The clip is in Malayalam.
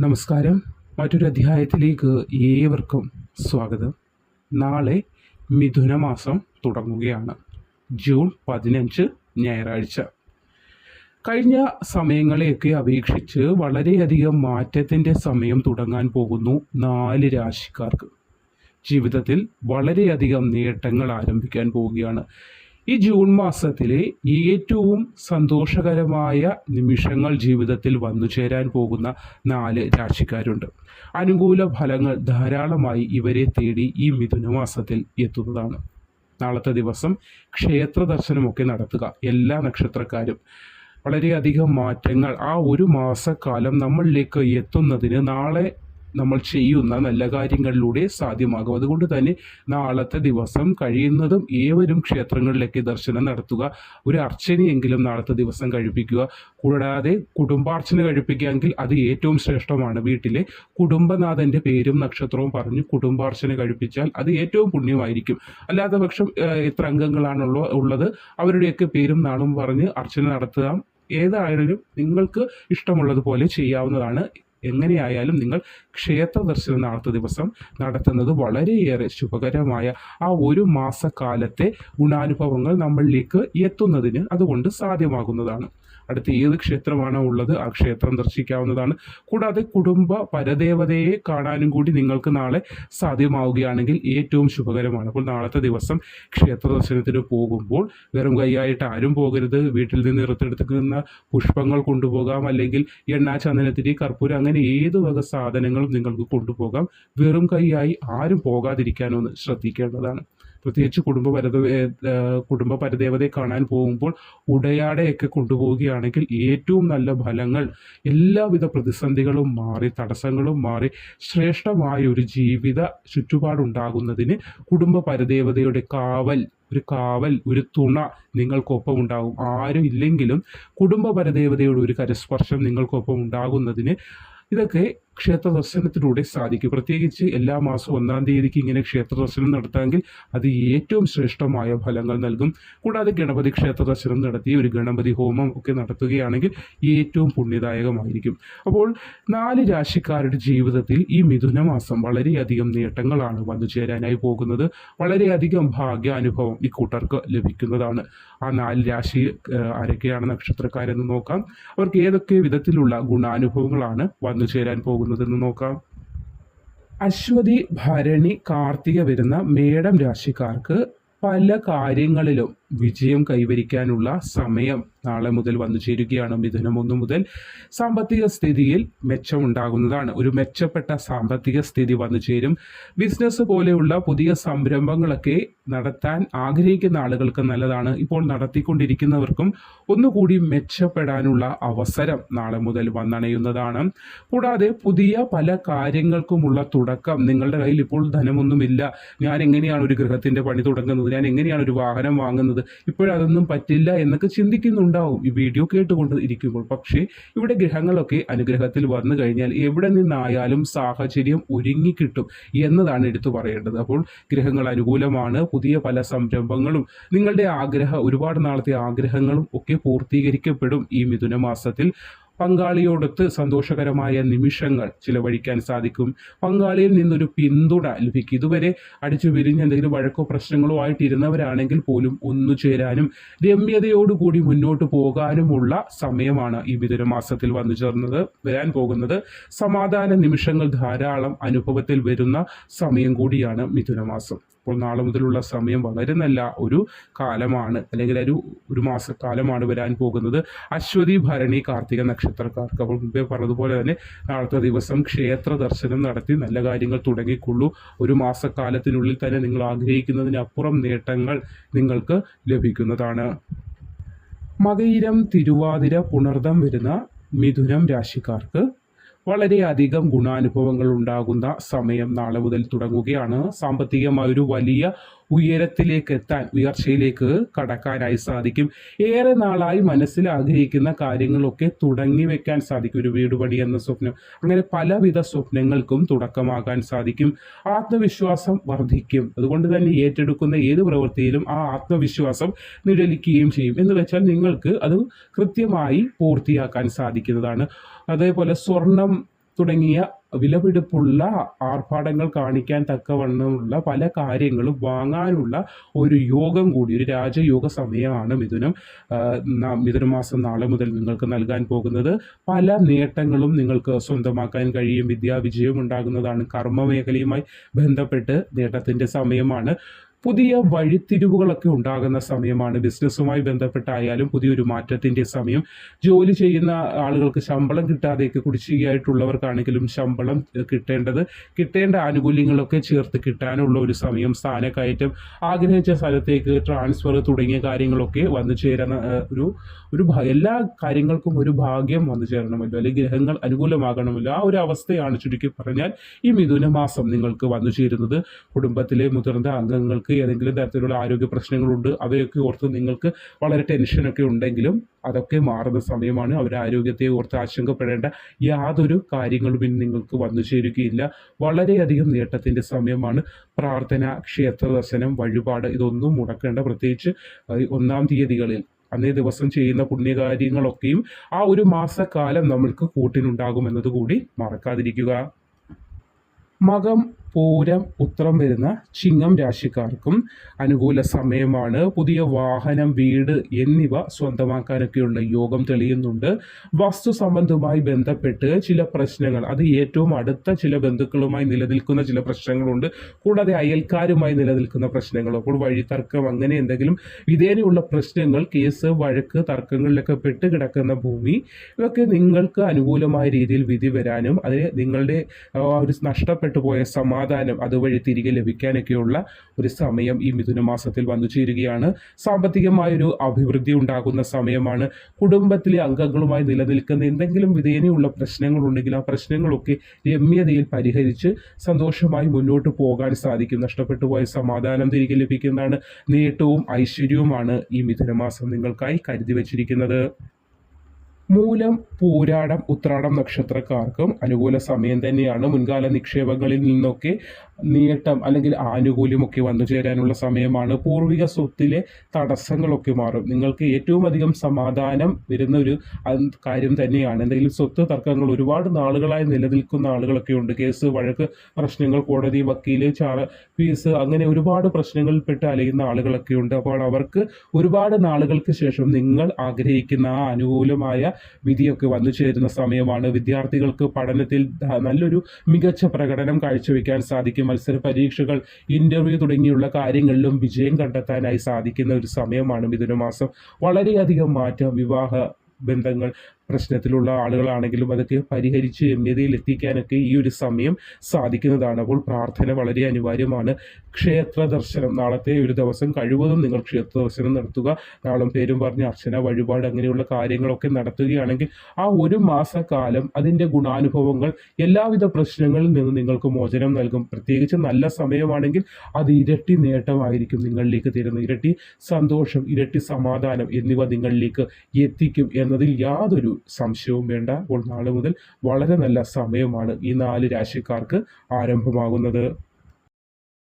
നമസ്കാരം. മറ്റൊരു അധ്യായത്തിലേക്ക് ഏവർക്കും സ്വാഗതം. നാളെ മിഥുന മാസം തുടങ്ങുകയാണ്. ജൂൺ പതിനഞ്ച് ഞായറാഴ്ച. കഴിഞ്ഞ സമയങ്ങളെയൊക്കെ അപേക്ഷിച്ച് വളരെയധികം മാറ്റത്തിന്റെ സമയം തുടങ്ങാൻ പോകുന്നു നാല് രാശിക്കാർക്ക്. ജീവിതത്തിൽ വളരെയധികം നേട്ടങ്ങൾ ആരംഭിക്കാൻ പോവുകയാണ്. ഈ ജൂൺ മാസത്തിലെ ഏറ്റവും സന്തോഷകരമായ നിമിഷങ്ങൾ ജീവിതത്തിൽ വന്നു ചേരാൻ പോകുന്ന നാല് രാശിക്കാരുണ്ട്. അനുകൂല ഫലങ്ങൾ ധാരാളമായി ഇവരെ തേടി ഈ മിഥുന മാസത്തിൽ എത്തുന്നതാണ്. നാളത്തെ ദിവസം ക്ഷേത്ര ദർശനമൊക്കെ നടത്തുക എല്ലാ നക്ഷത്രക്കാരും. വളരെയധികം മാറ്റങ്ങൾ ആ ഒരു മാസക്കാലം നമ്മളിലേക്ക് എത്തുന്നതിന് നാളെ നമ്മൾ ചെയ്യുന്ന നല്ല കാര്യങ്ങളിലൂടെ സാധ്യമാകും. അതുകൊണ്ട് തന്നെ നാളത്തെ ദിവസം കഴിയുന്നതും ഏവരും ക്ഷേത്രങ്ങളിലേക്ക് ദർശനം നടത്തുക. ഒരു അർച്ചനയെങ്കിലും നാളത്തെ ദിവസം കഴിപ്പിക്കുക. കൂടാതെ കുടുംബാർച്ചന കഴിപ്പിക്കുകയെങ്കിൽ അത് ഏറ്റവും ശ്രേഷ്ഠമാണ് വീട്ടിലെ. കുടുംബനാഥന്റെ പേരും നക്ഷത്രവും പറഞ്ഞ് കുടുംബാർച്ചന കഴിപ്പിച്ചാൽ അത് ഏറ്റവും പുണ്യമായിരിക്കും. അല്ലാത്ത പക്ഷം എത്ര അംഗങ്ങളാണുള്ള ഉള്ളത് അവരുടെയൊക്കെ പേരും നാളും പറഞ്ഞ് അർച്ചന നടത്തുക. ഏതായാലും നിങ്ങൾക്ക് ഇഷ്ടമുള്ളതുപോലെ ചെയ്യാവുന്നതാണ്. എങ്ങനെയായാലും നിങ്ങൾ ക്ഷേത്ര ദർശനം നാളത്തെ ദിവസം നടത്തുന്നത് വളരെയേറെ ശുഭകരമായ ആ ഒരു മാസക്കാലത്തെ ഗുണാനുഭവങ്ങൾ നമ്മളിലേക്ക് എത്തുന്നതിന് അതുകൊണ്ട് സാധ്യമാകുന്നതാണ്. അടുത്ത ഏത് ക്ഷേത്രമാണോ ഉള്ളത് ആ ക്ഷേത്രം ദർശിക്കാവുന്നതാണ്. കൂടാതെ കുടുംബ പരദേവതയെ കാണാനും കൂടി നിങ്ങൾക്ക് നാളെ സാധ്യമാവുകയാണെങ്കിൽ ഏറ്റവും ശുഭകരമാണ്. അപ്പോൾ നാളത്തെ ദിവസം ക്ഷേത്ര ദർശനത്തിന് പോകുമ്പോൾ വെറും കൈയായിട്ട് ആരും പോകരുത്. വീട്ടിൽ നിന്ന് ഇറുത്തെടുക്കുന്ന പുഷ്പങ്ങൾ കൊണ്ടുപോകാം. അല്ലെങ്കിൽ എണ്ണ ചന്ദനത്തിരി കർപ്പൂരം അങ്ങനെ ഏത് വക സാധനങ്ങളും നിങ്ങൾക്ക് കൊണ്ടുപോകാം. വെറും കൈയായി ആരും പോകാതിരിക്കാനൊന്ന് ശ്രദ്ധിക്കേണ്ടതാണ്. പ്രത്യേകിച്ച് കുടുംബ പരത കുടുംബ പരദേവതയെ കാണാൻ പോകുമ്പോൾ ഉടയാടയൊക്കെ കൊണ്ടുപോവുകയാണെങ്കിൽ ഏറ്റവും നല്ല ഫലങ്ങൾ എല്ലാവിധ പ്രതിസന്ധികളും മാറി തടസ്സങ്ങളും മാറി ശ്രേഷ്ഠമായ ഒരു ജീവിത ചുറ്റുപാടുണ്ടാകുന്നതിന് കുടുംബ പരദേവതയുടെ കാവൽ ഒരു കാവൽ ഒരു തുണ നിങ്ങൾക്കൊപ്പം ഉണ്ടാകും ആരും ഇല്ലെങ്കിലും കുടുംബ പരദേവതയുടെ ഒരു കരസ്പർശം നിങ്ങൾക്കൊപ്പം ഉണ്ടാകുന്നതിന് ഇതൊക്കെ ക്ഷേത്ര ദർശനത്തിലൂടെ സാധിക്കും. പ്രത്യേകിച്ച് എല്ലാ മാസവും ഒന്നാം തീയതിക്ക് ഇങ്ങനെ ക്ഷേത്ര ദർശനം നടത്താമെങ്കിൽ അത് ഏറ്റവും ശ്രേഷ്ഠമായ ഫലങ്ങൾ നൽകും. കൂടാതെ ഗണപതി ക്ഷേത്ര ദർശനം നടത്തി ഒരു ഗണപതി ഹോമം ഒക്കെ നടത്തുകയാണെങ്കിൽ ഏറ്റവും പുണ്യദായകമായിരിക്കും. അപ്പോൾ നാല് രാശിക്കാരുടെ ജീവിതത്തിൽ ഈ മിഥുന മാസം വളരെയധികം നേട്ടങ്ങളാണ് വന്നു ചേരാനായി പോകുന്നത്. വളരെയധികം ഭാഗ്യാനുഭവം ഇക്കൂട്ടർക്ക് ലഭിക്കുന്നതാണ്. ആ നാല് രാശി ആരൊക്കെയാണ് നക്ഷത്രക്കാരെന്ന് നോക്കാം. അവർക്ക് ഏതൊക്കെ വിധത്തിലുള്ള ഗുണാനുഭവങ്ങളാണ് വന്നു ചേരാൻ പോകുന്നതെന്ന് നോക്കാം. അശ്വതി ഭരണി കാർത്തിക വരുന്ന മേടം രാശിക്കാർക്ക് പല കാര്യങ്ങളിലും വിജയം കൈവരിക്കാനുള്ള സമയം നാളെ മുതൽ വന്നു ചേരുകയാണ് മിഥുനം ഒന്നു മുതൽ സാമ്പത്തിക സ്ഥിതിയിൽ മെച്ചമുണ്ടാകുന്നതാണ്. ഒരു മെച്ചപ്പെട്ട സാമ്പത്തിക സ്ഥിതി വന്നു ചേരും. ബിസിനസ് പോലെയുള്ള പുതിയ സംരംഭങ്ങളൊക്കെ നടത്താൻ ആഗ്രഹിക്കുന്ന ആളുകൾക്ക് നല്ലതാണ്. ഇപ്പോൾ നടത്തിക്കൊണ്ടിരിക്കുന്നവർക്കും ഒന്നുകൂടി മെച്ചപ്പെടാനുള്ള അവസരം നാളെ മുതൽ വന്നണയുന്നതാണ്. കൂടാതെ പുതിയ പല കാര്യങ്ങൾക്കുമുള്ള തുടക്കം. നിങ്ങളുടെ കയ്യിൽ ഇപ്പോൾ ധനമൊന്നുമില്ല. ഞാൻ എങ്ങനെയാണ് ഒരു ഗൃഹത്തിന്റെ പണി തുടങ്ങുന്നത്? ഞാൻ എങ്ങനെയാണ് ഒരു വാഹനം വാങ്ങുന്നത്? ഇപ്പോഴതൊന്നും പറ്റില്ല എന്നൊക്കെ ചിന്തിക്കുന്നുണ്ടാവും. ഈ വീഡിയോ കേട്ടുകൊണ്ട് ഇരിക്കുമ്പോൾ. പക്ഷേ ഇവിടെ ഗ്രഹങ്ങളൊക്കെ അനുഗ്രഹത്തിൽ വന്നു കഴിഞ്ഞാൽ എവിടെ നിന്നായാലും സാഹചര്യം ഒരുങ്ങിക്കിട്ടും എന്നതാണ് എടുത്തു പറയേണ്ടത്. അപ്പോൾ ഗ്രഹങ്ങൾ അനുകൂലമാണ്. പുതിയ പല സംരംഭങ്ങളും നിങ്ങളുടെ ആഗ്രഹ ഒരുപാട് നാളത്തെ ആഗ്രഹങ്ങളും ഒക്കെ പൂർത്തീകരിക്കപ്പെടും ഈ മിഥുന മാസത്തിൽ പങ്കാളിയോടൊത്ത് സന്തോഷകരമായ നിമിഷങ്ങൾ ചിലവഴിക്കാൻ സാധിക്കും. പങ്കാളിയിൽ നിന്നൊരു പിന്തുണ ലഭിക്കും. ഇതുവരെ അടിച്ചു പിരിഞ്ഞ് എന്തെങ്കിലും വഴക്കോ പ്രശ്നങ്ങളോ ആയിട്ടിരുന്നവരാണെങ്കിൽ പോലും ഒന്നു ചേരാനും രമ്യതയോടുകൂടി മുന്നോട്ട് പോകാനുമുള്ള സമയമാണ് ഈ മിഥുന മാസത്തിൽ വന്നു ചേർന്നത്. വരാൻ പോകുന്നത് സമാധാന നിമിഷങ്ങൾ ധാരാളം അനുഭവത്തിൽ വരുന്ന സമയം കൂടിയാണ് മിഥുന മാസം. അപ്പോൾ നാളെ മുതലുള്ള സമയം വളരെ നല്ല ഒരു കാലമാണ് അല്ലെങ്കിൽ ഒരു ഒരു മാസക്കാലമാണ് വരാൻ പോകുന്നത്. അശ്വതി ഭരണി കാർത്തിക നക്ഷത്രക്കാർക്ക് അപ്പോൾ മുമ്പേ പറഞ്ഞതുപോലെ തന്നെ നാളത്തെ ദിവസം ക്ഷേത്ര ദർശനം നടത്തി നല്ല കാര്യങ്ങൾ തുടങ്ങിക്കൊള്ളൂ. ഒരു മാസക്കാലത്തിനുള്ളിൽ തന്നെ നിങ്ങൾ ആഗ്രഹിക്കുന്നതിനപ്പുറം നേട്ടങ്ങൾ നിങ്ങൾക്ക് ലഭിക്കുന്നതാണ്. മകയിരം തിരുവാതിര പുണർദം വരുന്ന മിഥുനം രാശിക്കാർക്ക് വളരെയധികം ഗുണാനുഭവങ്ങൾ ഉണ്ടാകുന്ന സമയം നാളെ മുതൽ തുടങ്ങുകയാണ്. സാമ്പത്തികമായ ഒരു വലിയ ഉയരത്തിലേക്ക് എത്താൻ ഉയർച്ചയിലേക്ക് കടക്കാനായി സാധിക്കും. ഏറെ നാളായി മനസ്സിൽ ആഗ്രഹിക്കുന്ന കാര്യങ്ങളൊക്കെ തുടങ്ങി വെക്കാൻ സാധിക്കും. ഒരു വീട് പണി എന്ന സ്വപ്നം. അങ്ങനെ പലവിധ സ്വപ്നങ്ങൾക്കും തുടക്കമാകാൻ സാധിക്കും. ആത്മവിശ്വാസം വർദ്ധിക്കും. അതുകൊണ്ട് തന്നെ ഏറ്റെടുക്കുന്ന ഏത് പ്രവൃത്തിയിലും ആ ആത്മവിശ്വാസം നിഴലിക്കുകയും ചെയ്യും. എന്ന് വെച്ചാൽ നിങ്ങൾക്ക് അത് കൃത്യമായി പൂർത്തിയാക്കാൻ സാധിക്കുന്നതാണ്. അതേപോലെ സ്വർണം തുടങ്ങിയ വിലപിടിപ്പുള്ള ആർഭാടങ്ങൾ കാണിക്കാൻ തക്കവണ്ണമുള്ള പല കാര്യങ്ങളും വാങ്ങാനുള്ള ഒരു യോഗം കൂടി ഒരു രാജയോഗ സമയമാണ് മിഥുനം മിഥുനമാസം നാളെ മുതൽ നിങ്ങൾക്ക് നൽകാൻ പോകുന്നത്. പല നേട്ടങ്ങളും നിങ്ങൾക്ക് സ്വന്തമാക്കാൻ കഴിയും. വിദ്യാവിജയം ഉണ്ടാകുന്നതാണ് കർമ്മ മേഖലയുമായി ബന്ധപ്പെട്ട് നേട്ടത്തിന്റെ സമയമാണ്. പുതിയ വഴിത്തിരിവുകളൊക്കെ ഉണ്ടാകുന്ന സമയമാണ് ബിസിനസ്സുമായി ബന്ധപ്പെട്ടായാലും പുതിയൊരു മാറ്റത്തിന്റെ സമയം. ജോലി ചെയ്യുന്ന ആളുകൾക്ക് ശമ്പളം കിട്ടാതെയൊക്കെ കുടിശ്ശികയായിട്ടുള്ളവർക്കാണെങ്കിലും ശമ്പളം കിട്ടേണ്ടത്. കിട്ടേണ്ട ആനുകൂല്യങ്ങളൊക്കെ ചേർത്ത് കിട്ടാനുള്ള ഒരു സമയം സ്ഥാനക്കയറ്റം ആഗ്രഹിച്ച സ്ഥലത്തേക്ക് ട്രാൻസ്ഫർ തുടങ്ങിയ കാര്യങ്ങളൊക്കെ വന്നു ചേരുന്ന ഒരു ഒരു എല്ലാ കാര്യങ്ങൾക്കും ഒരു ഭാഗ്യം വന്നു ചേരണമല്ലോ. അല്ലെങ്കിൽ ഗ്രഹങ്ങൾ അനുകൂലമാകണമല്ലോ. ആ ഒരു അവസ്ഥയാണ് ചുരുക്കി പറഞ്ഞാൽ ഈ മിഥുന മാസം നിങ്ങൾക്ക് വന്നു ചേരുന്നത്. കുടുംബത്തിലെ മുതിർന്ന അംഗങ്ങൾക്ക് ഏതെങ്കിലും തരത്തിലുള്ള ആരോഗ്യ പ്രശ്നങ്ങളുണ്ട് അവയൊക്കെ ഓർത്ത് നിങ്ങൾക്ക് വളരെ ടെൻഷനൊക്കെ ഉണ്ടെങ്കിലും അതൊക്കെ മാറുന്ന സമയമാണ് അവരുടെ ആരോഗ്യത്തെ ഓർത്ത് ആശങ്കപ്പെടേണ്ട യാതൊരു കാര്യങ്ങളും ഇനി നിങ്ങൾക്ക് വന്നു ചേരുകയില്ല. വളരെയധികം നേട്ടത്തിന്റെ സമയമാണ് പ്രാർത്ഥന ക്ഷേത്ര ദർശനം വഴിപാട് ഇതൊന്നും മുടക്കേണ്ട പ്രത്യേകിച്ച് ഒന്നാം തീയതികളിൽ അന്നേ ദിവസം ചെയ്യുന്ന പുണ്യകാര്യങ്ങളൊക്കെയും ആ ഒരു മാസക്കാലം നമ്മൾക്ക് കൂട്ടിനുണ്ടാകുമെന്നത് കൂടി മറക്കാതിരിക്കുക. മകം പൂരം ഉത്രം വരുന്ന ചിങ്ങം രാശിക്കാർക്കും അനുകൂല സമയമാണ്. പുതിയ വാഹനം വീട് എന്നിവ സ്വന്തമാക്കാനൊക്കെയുള്ള യോഗം തെളിയുന്നുണ്ട്. വസ്തു സംബന്ധമായി ബന്ധപ്പെട്ട് ചില പ്രശ്നങ്ങൾ അത് ഏറ്റവും അടുത്ത ചില ബന്ധുക്കളുമായി നിലനിൽക്കുന്ന ചില പ്രശ്നങ്ങളുണ്ട്. കൂടാതെ അയൽക്കാരുമായി നിലനിൽക്കുന്ന പ്രശ്നങ്ങൾ അപ്പോൾ വഴിത്തർക്കം അങ്ങനെ എന്തെങ്കിലും വിധേനയുള്ള പ്രശ്നങ്ങൾ കേസ് വഴക്ക് തർക്കങ്ങളിലൊക്കെ പെട്ട് കിടക്കുന്ന ഭൂമി ഇതൊക്കെ നിങ്ങൾക്ക് അനുകൂലമായ രീതിയിൽ വിധി വരാനും അതിന് നിങ്ങളുടെ ഒരു നഷ്ടപ്പെട്ടു പോയ സമാധാനം അതുവഴി തിരികെ ലഭിക്കാനൊക്കെയുള്ള ഒരു സമയം ഈ മിഥുന മാസത്തിൽ വന്നു ചേരുകയാണ്. സാമ്പത്തികമായൊരു അഭിവൃദ്ധി ഉണ്ടാകുന്ന സമയമാണ്. കുടുംബത്തിലെ അംഗങ്ങളുമായി നിലനിൽക്കുന്ന എന്തെങ്കിലും വിധേനയുള്ള പ്രശ്നങ്ങളുണ്ടെങ്കിൽ ആ പ്രശ്നങ്ങളൊക്കെ രമ്യതയിൽ പരിഹരിച്ച് സന്തോഷമായി മുന്നോട്ട് പോകാൻ സാധിക്കും. നഷ്ടപ്പെട്ടു പോയ സമാധാനം തിരികെ ലഭിക്കുന്നതാണ്. നേട്ടവും ഐശ്വര്യവുമാണ് ഈ മിഥുന മാസം നിങ്ങൾക്കായി കരുതി വച്ചിരിക്കുന്നത്. മൂലം പൂരാടം ഉത്രാടം നക്ഷത്രക്കാർക്കും അനുകൂല സമയം തന്നെയാണ്. മുൻകാല നിക്ഷേപങ്ങളിൽ നിന്നൊക്കെ നേട്ടം അല്ലെങ്കിൽ ആനുകൂല്യമൊക്കെ വന്നു ചേരാനുള്ള സമയമാണ്. പൂർവിക സ്വത്തിലെ തടസ്സങ്ങളൊക്കെ മാറും. നിങ്ങൾക്ക് ഏറ്റവും അധികം സമാധാനം വരുന്ന ഒരു കാര്യം തന്നെയാണ്. എന്തെങ്കിലും സ്വത്ത് തർക്കങ്ങൾ ഒരുപാട് നാളുകളായി നിലനിൽക്കുന്ന ആളുകളൊക്കെ ഉണ്ട്. കേസ് വഴക്ക് പ്രശ്നങ്ങൾ കോടതി വക്കീൽ ചാറ ഫീസ് അങ്ങനെ ഒരുപാട് പ്രശ്നങ്ങളിൽപ്പെട്ട് അലയുന്ന ആളുകളൊക്കെ ഉണ്ട്. അപ്പോൾ അവർക്ക് ഒരുപാട് നാളുകൾക്ക് ശേഷം നിങ്ങൾ ആഗ്രഹിക്കുന്ന ആ അനുകൂലമായ വിധിയൊക്കെ വന്നു ചേരുന്ന സമയമാണ് വിദ്യാർത്ഥികൾക്ക് പഠനത്തിൽ നല്ലൊരു മികച്ച പ്രകടനം കാഴ്ചവെക്കാൻ സാധിക്കും. മത്സര പരീക്ഷകൾ ഇന്റർവ്യൂ തുടങ്ങിയുള്ള കാര്യങ്ങളിലും വിജയം കണ്ടെത്താനായി സാധിക്കുന്ന ഒരു സമയമാണ് മിഥുനമാസം. വളരെയധികം മാറ്റം വിവാഹ ബന്ധങ്ങൾ പ്രശ്നത്തിലുള്ള ആളുകളാണെങ്കിലും അതൊക്കെ പരിഹരിച്ച് രമ്യതയിൽ എത്തിക്കാനൊക്കെ ഈ ഒരു സമയം സാധിക്കുന്നതാണ്. അപ്പോൾ പ്രാർത്ഥന വളരെ അനിവാര്യമാണ്. ക്ഷേത്ര ദർശനം നാളത്തെ ഒരു ദിവസം കഴിവതും നിങ്ങൾ ക്ഷേത്ര ദർശനം നടത്തുക. നാളും പേരും പറഞ്ഞ് അർച്ചന വഴിപാട് അങ്ങനെയുള്ള കാര്യങ്ങളൊക്കെ നടത്തുകയാണെങ്കിൽ ആ ഒരു മാസക്കാലം അതിന്റെ ഗുണാനുഭവങ്ങൾ എല്ലാവിധ പ്രശ്നങ്ങളിൽ നിന്ന് നിങ്ങൾക്ക് മോചനം നൽകും. പ്രത്യേകിച്ച് നല്ല സമയമാണെങ്കിൽ അത് ഇരട്ടി നേട്ടമായിരിക്കും നിങ്ങളിലേക്ക് തരുന്നത്. ഇരട്ടി സന്തോഷം ഇരട്ടി സമാധാനം എന്നിവ നിങ്ങളിലേക്ക് എത്തിക്കും എന്നതിൽ യാതൊരു സംശയവും വേണ്ട. അപ്പോൾ നാളെ മുതൽ വളരെ നല്ല സമയമാണ് ഈ നാല് രാശിക്കാർക്ക് ആരംഭമാകുന്നത്.